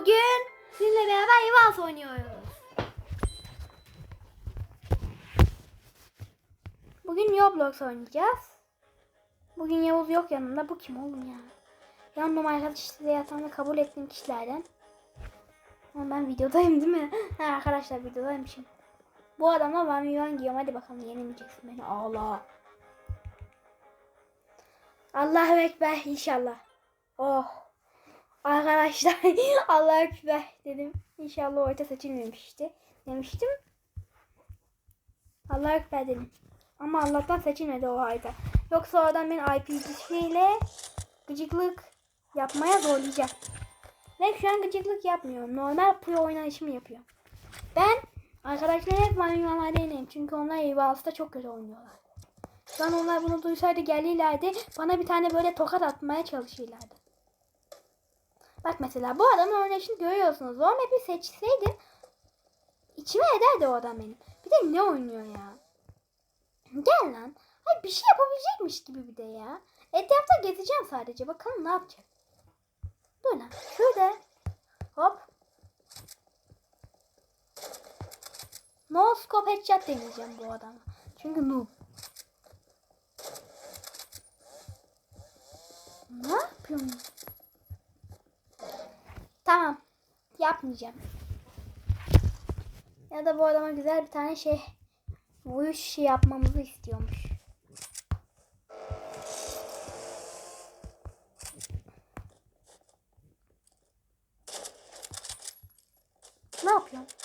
Bugün sizinle beraber Evans oynuyoruz. Bugün Roblox oynayacağız. Bugün Yavuz yok yanımda. Bu kim oğlum ya? Yanım arkadaşlar yatağımda kabul ettiğim kişilerden. Ama ben videodayım değil mi? ha, arkadaşlar videodaymışım. Bu adamla ben yuvan giyiyorum. Hadi bakalım yenemeyeceksin beni. Allah. Allahu Ekber inşallah. Oh. Arkadaşlar Allahu Ekber dedim. İnşallah orta seçilmemişti. Demiştim. Allahu Ekber dedim. Ama Allah'tan seçilmedi o harita. Yoksa oradan beni IPG'siyle gıcıklık yapmaya zorlayacak. Ve şu an gıcıklık yapmıyorum. Normal pro oynayışımı yapıyorum. Ben arkadaşlar hep manyuanlarda yeneyim. Çünkü onlar Evals'ta çok kötü oynuyorlar. Şu an onlar bunu duysaydı gelirlerdi. Bana bir tane böyle tokat atmaya çalışırlardı. Bak mesela bu adamın oynayışını görüyorsunuz. O map'i seçseydim içime ederdi o adam benim. Bir de ne oynuyor ya? Gel lan. Ay bir şey yapabilecekmiş gibi bir de ya. Etrafta gezeceğim sadece. Bakalım ne yapacak. Dur lan. Şöyle. Hop. No scope headshot deneyeceğim bu adama. Çünkü noob. Ne yapıyorsun? Tamam. Yapmayacağım. Ya da bu adama güzel bir tane şey vuruş yapmamızı istiyormuş. Ne yapıyorsun?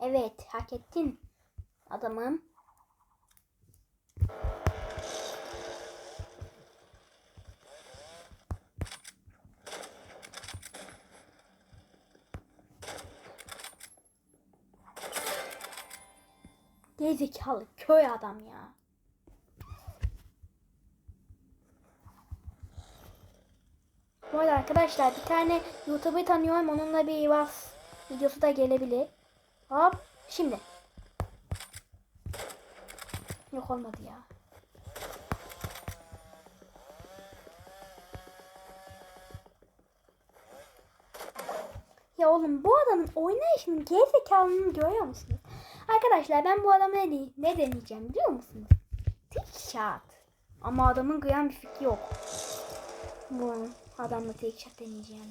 Evet, hak ettin adamım. Gerizekalı köy adam ya. Bu arada arkadaşlar bir tane YouTube'u tanıyorum. Onunla bir Ivas videosu da gelebilir. Hop şimdi. Yok olmadı ya. Ya oğlum bu adamın oynayışının gerizekalılığını görüyor musunuz? Arkadaşlar ben bu adama ne, ne deneyeceğim biliyor musunuz? Tek shot. Ama adamın kıyan bir fikri yok. Bu adamla tek shot deneyeceğim.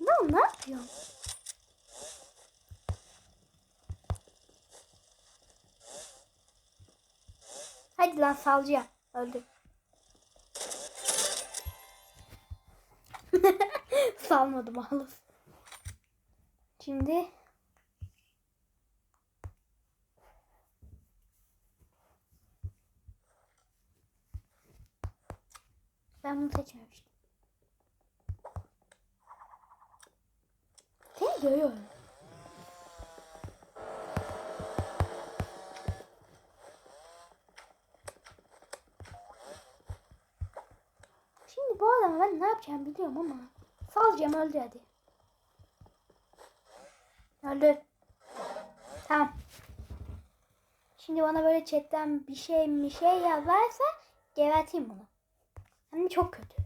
Ne, ne yapıyorsun? Hadi lan salcıya. Öldü. Salmadım ağlasın. Şimdi Ben bunu seçmemiştim. Seni görüyorum. Şimdi bu adamı ben ne yapacağım biliyorum ama salacağım öldü hadi. Öldü. Tamam. Şimdi bana böyle chatten bir şey bir şey yazarsa geberteyim bunu. Hem de çok kötü.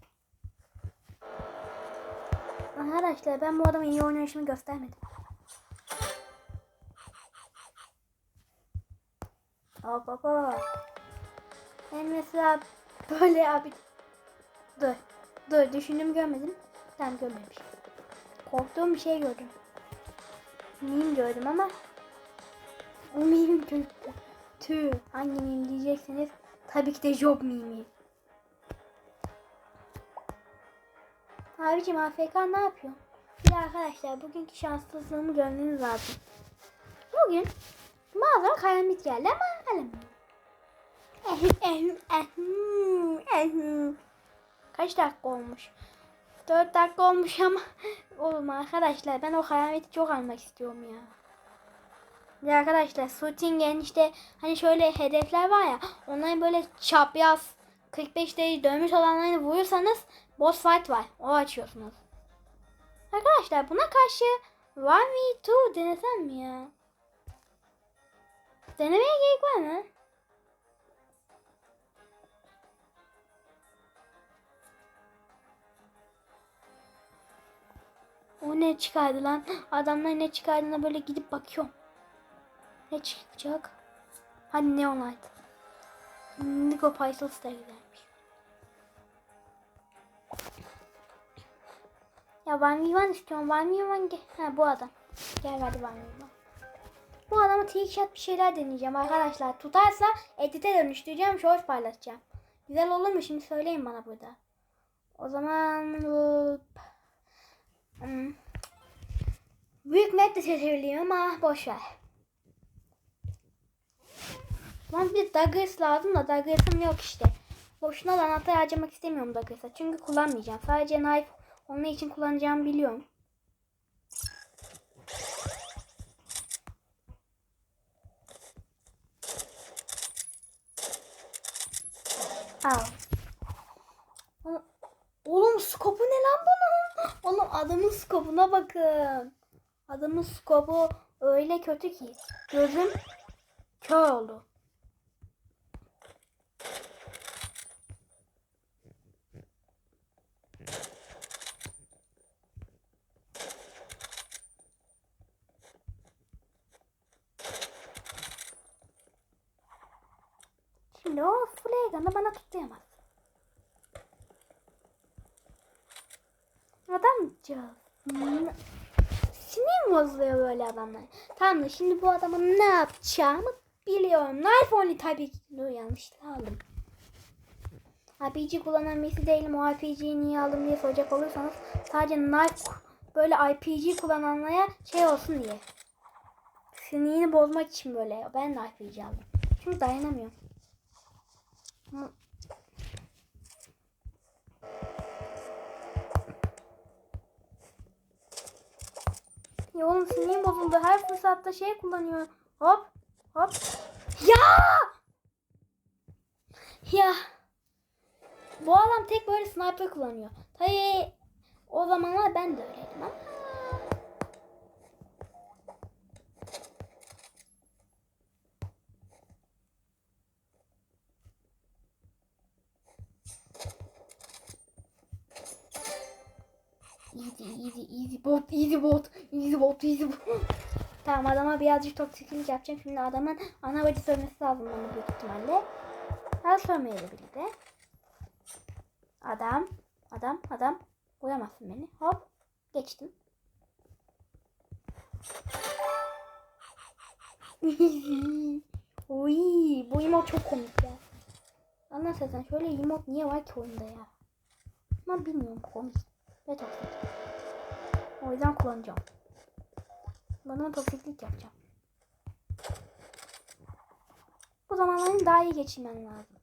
Arkadaşlar ben bu adamın iyi oynayışımı göstermedim. Hop hop hop. Ben mesela böyle abi Dur. Dur düşündüm görmedim. Tamam görmemiş. Korktuğum bir şey gördüm. Meme gördüm ama o meme kötü. Tüh. Hangi meme diyeceksiniz? Tabii ki de job meme. Abicim AFK ne yapıyor? Bir arkadaşlar bugünkü şanssızlığımı görmeniz lazım. Bugün bazen kalemit geldi ama alamıyorum. Ehüm ehüm ehüm ehüm. Kaç dakika olmuş? 4 dakika olmuş ama oğlum arkadaşlar ben o hayaleti çok almak istiyorum ya. Ya arkadaşlar Shooting'in işte hani şöyle hedefler var ya onların böyle çapraz 45 derece dönmüş olanlarını vurursanız boss fight var. O açıyorsunuz. Arkadaşlar buna karşı 1v2 denesem mi ya? Denemeye gerek var mı? O ne çıkardı lan? Adamlar ne çıkardığına böyle gidip bakıyorum. Ne çıkacak? Hadi Neon Light. Nico Pythos da güzelmiş. Ya Van Vivan istiyorum. Van Vivan gel. Ha bu adam. Gel hadi Van Vivan. Bu adama trick shot bir şeyler deneyeceğim arkadaşlar. Tutarsa edite dönüştüreceğim. Short paylaşacağım. Güzel olur mu şimdi söyleyin bana burada. O zaman Hmm. Büyük map de ama boş ver. Lan bir Douglas lazım da Douglas'ım yok işte. Boşuna da anahtar harcamak istemiyorum Douglas'a. Çünkü kullanmayacağım. Sadece knife onun için kullanacağımı biliyorum. Al. Oğlum skopu ne lan bunun? Oğlum adamın skopuna bakın. Adamın skopu öyle kötü ki. Gözüm kör oldu. Şimdi o Flagan'ı bana tutuyamaz. Adamcağız. Hmm. Sinirim bozuluyor böyle adamlar. Tamam da şimdi bu adamın ne yapacağımı biliyorum. Knife only tabii ki. Dur yanlışlıkla aldım. RPG kullanan birisi değilim. O RPG'yi niye aldım diye soracak olursanız sadece knife böyle RPG kullananlara şey olsun diye. Sinirini bozmak için böyle. Ben de RPG aldım. Çünkü dayanamıyorum. Hı. Ya oğlum sinirim bozuldu. Her fırsatta şey kullanıyor. Hop hop. Ya! Ya. Bu adam tek böyle sniper kullanıyor. Tabii o zamanlar ben de öyleydim ama. Easy bot. Tamam adama birazcık toksiklik yapacağım. Şimdi adamın ana bacı sövmesi lazım bana büyük ihtimalle. Her sövmeyebilir de. Adam. Adam. Adam. Uyamazsın beni. Hop. Geçtim. Oy, bu emote çok komik ya. Anlarsan şöyle emote niye var ki oyunda ya? Ama bilmiyorum komik. Ve toksik. O yüzden kullanacağım. Bana toksiklik yapacağım. Bu zamanların daha iyi geçirmen lazım.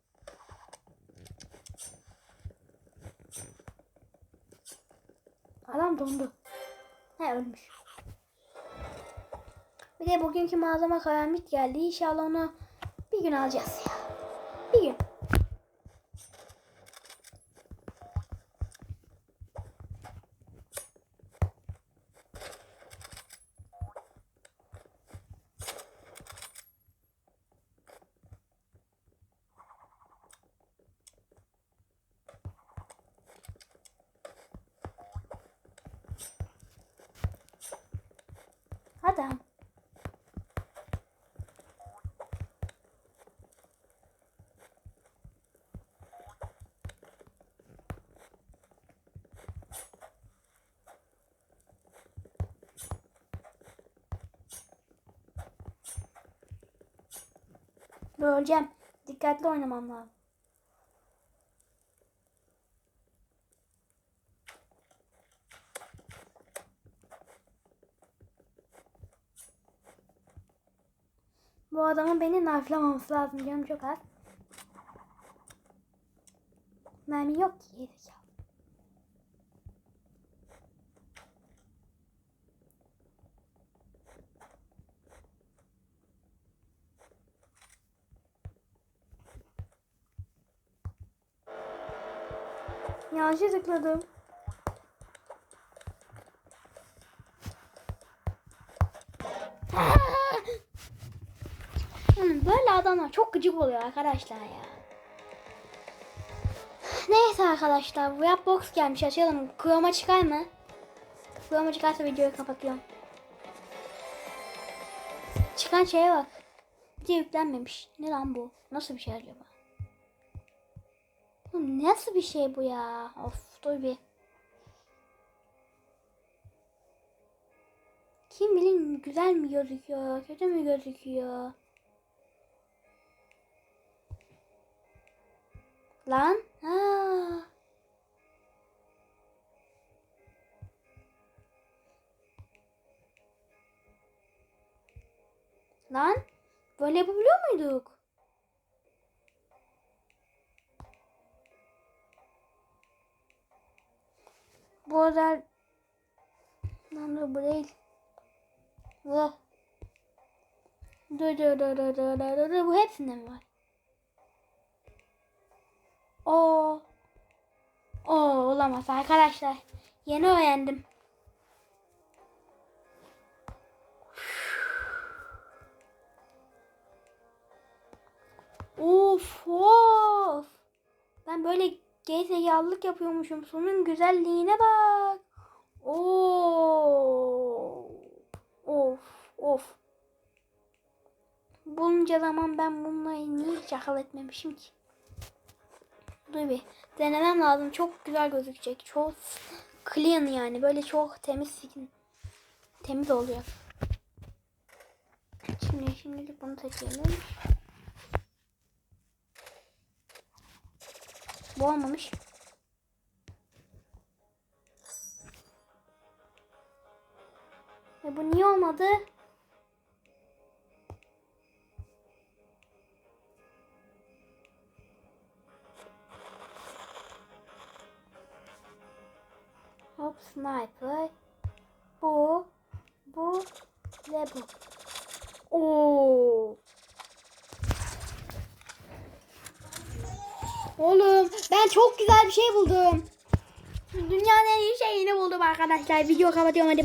Adam dondu. He ölmüş. Bir de bugünkü malzeme karanlık geldi. İnşallah onu bir gün alacağız ya. Bir gün. Adam. Dur öleceğim. Dikkatli oynamam lazım. Bu adamın beni narflamaması lazım canım çok az. Mermi yok ki gerizekalı. Yanlış tıkladım. Çok gıcık oluyor arkadaşlar ya. Neyse arkadaşlar bu yapbox gelmiş açalım. Chroma çıkar mı? Chroma çıkarsa videoyu kapatıyorum. Çıkan şeye bak. Bir de yüklenmemiş. Ne lan bu? Nasıl bir şey acaba? Oğlum nasıl bir şey bu ya? Of dur bir. Kim bilir güzel mi gözüküyor, kötü mü gözüküyor? Lan? Ha. Lan? Böyle yapabiliyor muyduk? Bu özel... Lan dur bu değil. Dur dur dur dur dur dur. Bu hepsinde mi var? Oo. Oo olamaz arkadaşlar. Yeni öğrendim. Of of. Ben böyle gerizekalık yapıyormuşum. Sonun güzelliğine bak. Oo. Of of. Bunca zaman ben bunları niye hiç etmemişim ki? Dur bir denemem lazım. Çok güzel gözükecek. Çok clean yani. Böyle çok temiz. Temiz oluyor. Şimdi şimdilik bunu seçelim. Bu olmamış. E bu niye olmadı? Hop sniper. Bu. Bu. Ve bu. Oo. Oğlum ben çok güzel bir şey buldum. Dünyanın en iyi şeyini buldum arkadaşlar. Video kapatıyorum hadi.